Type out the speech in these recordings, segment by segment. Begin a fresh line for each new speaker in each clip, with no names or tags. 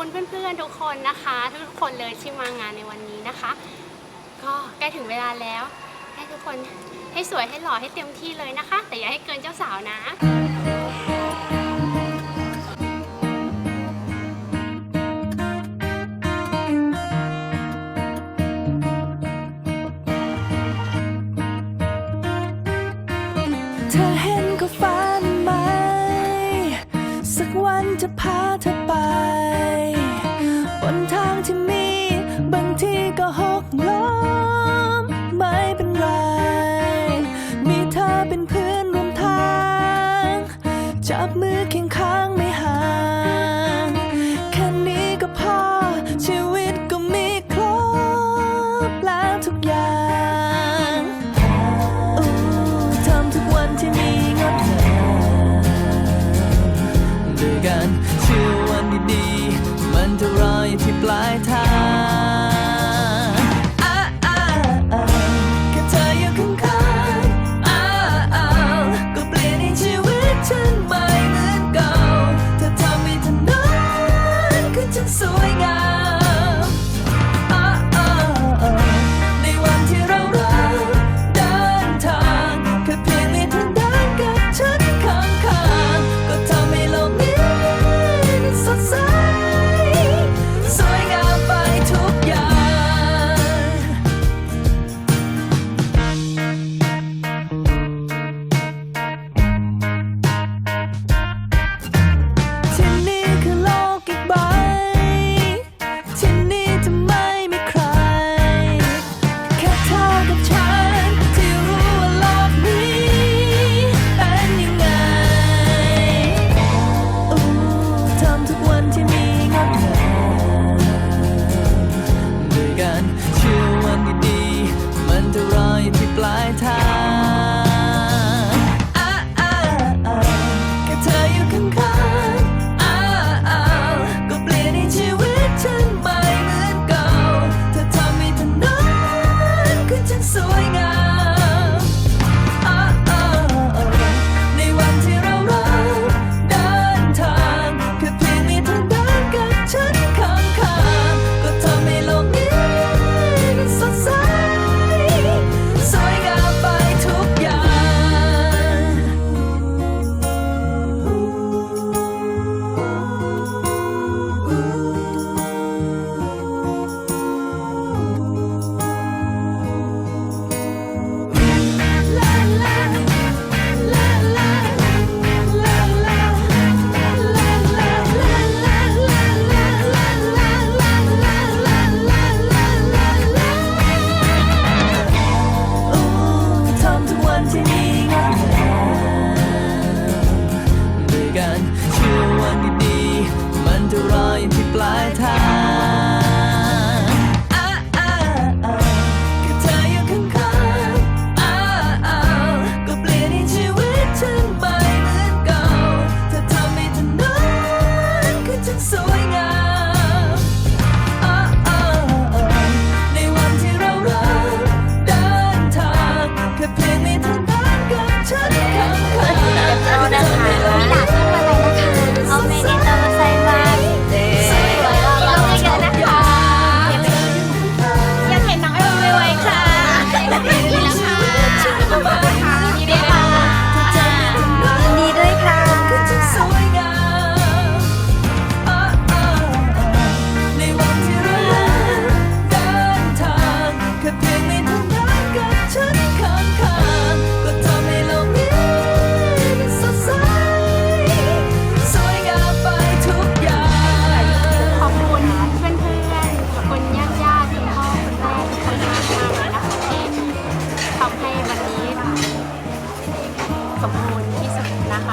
คุณเพื่อนๆทุกคนนะคะ ทุกคนเลยที่มางานในวันนี้นะคะ ก็ใกล้ถึงเวลาแล้ว ให้ทุกคนให้สวยให้หล่อให้เต็มที่เลยนะคะ แต่อย่าให้เกินเจ้าสาวนะ
เธอเห็นก็ฝันไหม สักวันจะพาเธอ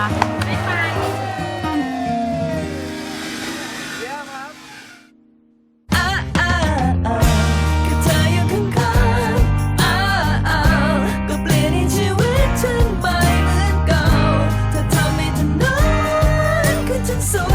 ค่ะฉันสวย